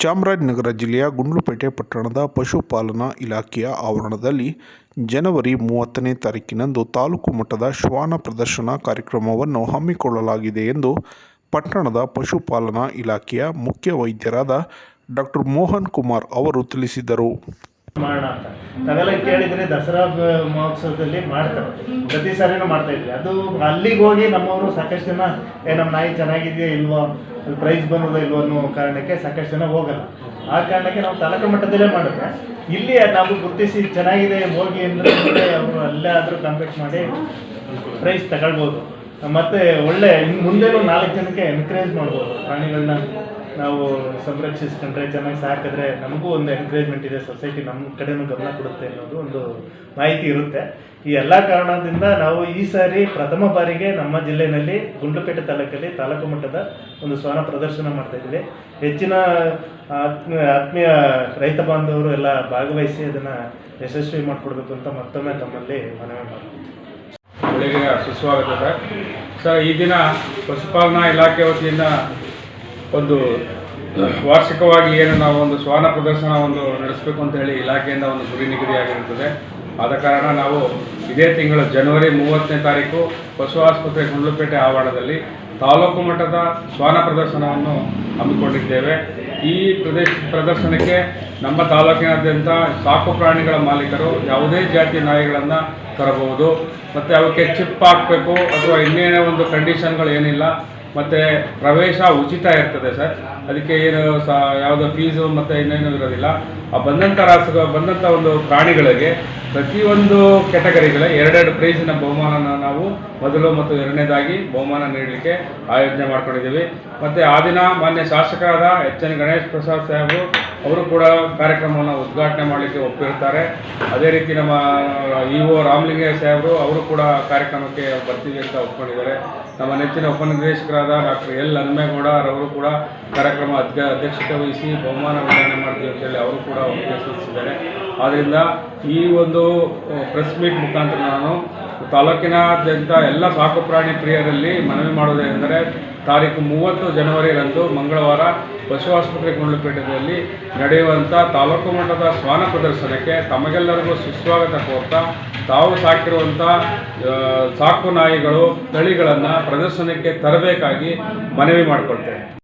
ಚಾಮರಾಜನಗರ ಜಿಲ್ಲೆಯ ಗುಂಡ್ಲುಪೇಟೆ ಪಟ್ಟಣದ ಪಶುಪಾಲನಾ ಇಲಾಖೆಯ ಆವರಣದಲ್ಲಿ ಜನವರಿ ಮೂವತ್ತನೇ ತಾರೀಕಿನಂದು ತಾಲೂಕು ಮಟ್ಟದ ಶ್ವಾನ ಪ್ರದರ್ಶನ ಕಾರ್ಯಕ್ರಮವನ್ನು ಹಮ್ಮಿಕೊಳ್ಳಲಾಗಿದೆ ಎಂದು ಪಟ್ಟಣದ ಪಶುಪಾಲನಾ ಇಲಾಖೆಯ ಮುಖ್ಯ ವೈದ್ಯರಾದ ಡಾಕ್ಟರ್ ಮೋಹನ್ ಕುಮಾರ್ ಅವರು ತಿಳಿಸಿದರು. ಮಾಡೋಣ ಅಂತ. ನಾವೆಲ್ಲ ಕೇಳಿದ್ರೆ ದಸರಾ ಮಹೋತ್ಸವದಲ್ಲಿ ಮಾಡ್ತಾರೆ. ಪ್ರತಿ ಸಾರಿನೂ ಮಾಡ್ತಾ ಇದ್ವಿ. ಅದು ಅಲ್ಲಿಗೆ ಹೋಗಿ ನಮ್ಮವರು ಸಾಕಷ್ಟು ಜನ, ಏ, ನಮ್ಮ ನಾಯಿ ಚೆನ್ನಾಗಿದೆಯಾ ಇಲ್ವೋ? ಪ್ರೈಸ್ ಬಂದದ ಇಲ್ವೋ? ಅನ್ನೋ ಕಾರಣಕ್ಕೆ ಸಾಕಷ್ಟು ಜನ ಹೋಗಲ್ಲ. ಆ ಕಾರಣಕ್ಕೆ ನಾವು ತಲಕ ಮಟ್ಟದಲ್ಲೇ ಮಾಡಿದ್ರೆ, ಇಲ್ಲಿ ನಾವು ಗುರುತಿಸಿ ಚೆನ್ನಾಗಿದೆ, ಹೋಗಿ ಅಂದರೆ ಅವರು ಅಲ್ಲೇ ಆದರೂ ಕಾಂಪೀಟ್ ಮಾಡಿ ಪ್ರೈಸ್ ತಗೊಳ್ಬೋದು. ಮತ್ತೆ ಒಳ್ಳೆ ಮುಂದೆನೂ ನಾಲ್ಕು ಜನಕ್ಕೆ ಎನ್ಕರೇಜ್ ಮಾಡ್ಬೋದು ಪ್ರಾಣಿಗಳನ್ನ. ನಾವು ಸಂರಕ್ಷಿಸ್ಕೊಂಡ್ರೆ, ಚೆನ್ನಾಗಿ ಸಾಕಿದ್ರೆ ನಮಗೂ ಒಂದು ಎನ್ಕರೇಜ್ಮೆಂಟ್ ಇದೆ ಸೊಸೈಟಿ ನಮ್ಮ ಕಡೆನೂ ಗಮನ ಕೊಡುತ್ತೆ ಅನ್ನೋದು ಒಂದು ಮಾಹಿತಿ ಇರುತ್ತೆ. ಈ ಎಲ್ಲ ಕಾರಣದಿಂದ ನಾವು ಈ ಸಾರಿ ಪ್ರಥಮ ಬಾರಿಗೆ ನಮ್ಮ ಜಿಲ್ಲೆಯಲ್ಲಿ ಗುಂಡ್ಲುಪೇಟೆ ತಾಲೂಕಲ್ಲಿ ತಾಲೂಕು ಮಟ್ಟದ ಒಂದು ಶ್ವಾನ ಪ್ರದರ್ಶನ ಮಾಡ್ತಾ ಇದ್ದೀವಿ. ಹೆಚ್ಚಿನ ಆತ್ಮೀಯ ಆತ್ಮೀಯ ರೈತ ಬಾಂಧವರು ಎಲ್ಲ ಭಾಗವಹಿಸಿ ಅದನ್ನು ಯಶಸ್ವಿ ಮಾಡಿಕೊಡ್ಬೇಕು ಅಂತ ಮತ್ತೊಮ್ಮೆ ತಮ್ಮಲ್ಲಿ ಮನವಿ ಮಾಡ್ತೀವಿ ಬೆಳಿಗ್ಗೆ ಸುಸ್ವಾಗತ ಸರ್. ಸರ್, ಈ ದಿನ ಪಶುಪಾಲನಾ ಇಲಾಖೆ ವತಿಯಿಂದ ಒಂದು, ವಾರ್ಷಿಕವಾಗಿ ಏನು ನಾವು ಒಂದು ಶ್ವಾನ ಪ್ರದರ್ಶನ ಒಂದು ನಡೆಸಬೇಕು ಅಂತ ಹೇಳಿ ಇಲಾಖೆಯಿಂದ ಒಂದು ಗುರಿ ನಿಗದಿಯಾಗಿರುತ್ತದೆ ಆದ ಕಾರಣ ನಾವು ಇದೇ ತಿಂಗಳ ಜನವರಿ ಮೂವತ್ತನೇ ತಾರೀಕು ಪಶು ಆಸ್ಪತ್ರೆ ಗುಂಡ್ಲುಪೇಟೆ ಆವರಣದಲ್ಲಿ ತಾಲೂಕು ಮಟ್ಟದ ಶ್ವಾನ ಪ್ರದರ್ಶನವನ್ನು ಹಮ್ಮಿಕೊಂಡಿದ್ದೇವೆ. ಈ ಪ್ರದೇಶ ಪ್ರದರ್ಶನಕ್ಕೆ ನಮ್ಮ ತಾಲೂಕಿನಾದ್ಯಂತ ಸಾಕು ಪ್ರಾಣಿಗಳ ಮಾಲೀಕರು ಯಾವುದೇ ಜಾತಿ ನಾಯಿಗಳನ್ನು ತರಬಹುದು. ಮತ್ತು ಅವಕ್ಕೆ ಚಿಪ್ ಹಾಕಬೇಕು ಅಥವಾ ಇನ್ನೇನೇ ಒಂದು ಕಂಡೀಷನ್ಗಳು ಏನಿಲ್ಲ. ಮತ್ತು ಪ್ರವೇಶ ಉಚಿತ ಇರ್ತದೆ ಸರ್. ಅದಕ್ಕೆ ಏನು ಸಹ ಯಾವುದೋ ಫೀಸು ಮತ್ತು ಇನ್ನೇನು ಇರೋದಿಲ್ಲ. ಆ ಬಂದಂಥ ರಾಸ ಬಂದಂಥ ಒಂದು ಪ್ರಾಣಿಗಳಿಗೆ ಪ್ರತಿಯೊಂದು ಕೆಟಗರಿಗಳ ಎರಡೆರಡು ಪ್ರೈಸಿನ ಬಹುಮಾನನ ನಾವು ಮೊದಲು ಮತ್ತು ಎರಡನೇದಾಗಿ ಬಹುಮಾನ ನೀಡಲಿಕ್ಕೆ ಆಯೋಜನೆ ಮಾಡ್ಕೊಂಡಿದ್ದೀವಿ. ಮತ್ತು ಆ ದಿನ ಮಾನ್ಯ ಶಾಸಕರಾದ ಎಚ್ ಎನ್ ಗಣೇಶ್ ಪ್ರಸಾದ್ ಸಾಹೇಬರು ಅವರು ಕೂಡ ಕಾರ್ಯಕ್ರಮವನ್ನು ಉದ್ಘಾಟನೆ ಮಾಡಲಿಕ್ಕೆ ಒಪ್ಪಿರ್ತಾರೆ. ಅದೇ ರೀತಿ ನಮ್ಮ ಇ ಒ ರಾಮಲಿಂಗಯ್ಯ ಸಾಹೇಬರು ಅವರು ಕೂಡ ಕಾರ್ಯಕ್ರಮಕ್ಕೆ ಬರ್ತೀವಿ ಅಂತ ಒಪ್ಕೊಂಡಿದ್ದಾರೆ. ನಮ್ಮ ನೆಚ್ಚಿನ ಉಪನಿರ್ದೇಶಕರಾದ ಡಾಕ್ಟರ್ ಎಲ್ ಹನುಮೇಗೌಡರವರು ಕೂಡ ಕಾರ್ಯಕ್ರಮ ಅಧ್ಯ ಅಧ್ಯಕ್ಷತೆ ವಹಿಸಿ ಬಹುಮಾನ ವಿತರಣೆ ಮಾಡ್ತೀವಿ ಅಂತೇಳಿ ಅವರು ಕೂಡ ಒಪ್ಪಿಗೆ ಸೂಚಿಸಿದ್ದಾರೆ ಆದ್ದರಿಂದ ಈ ಒಂದು ಪ್ರೆಸ್ ಮೀಟ್ ಮುಖಾಂತರ ನಾನು ತಾಲೂಕಿನಾದ್ಯಂತ ಎಲ್ಲ ಸಾಕು ಪ್ರಾಣಿ ಪ್ರಿಯರಲ್ಲಿ ಮನವಿ ಮಾಡುವುದೇನೆಂದರೆ ತಾರೀಕು ಮೂವತ್ತು ಜನವರಿರಂದು ಮಂಗಳವಾರ ಪಶು ಆಸ್ಪತ್ರೆ ಗುಂಡ್ಲುಪೇಟೆಯಲ್ಲಿ ನಡೆಯುವಂಥ ತಾಲೂಕು ಮಟ್ಟದ ಶ್ವಾನ ಪ್ರದರ್ಶನಕ್ಕೆ ತಮಗೆಲ್ಲರಿಗೂ ಸುಸ್ವಾಗತ ಕೋರ್ತಾ. ತಾವು ಸಾಕಿರುವಂಥ ಸಾಕು ನಾಯಿಗಳು, ತಳಿಗಳನ್ನು ಪ್ರದರ್ಶನಕ್ಕೆ ತರಬೇಕಾಗಿ ಮನವಿ ಮಾಡಿಕೊಳ್ತೇನೆ.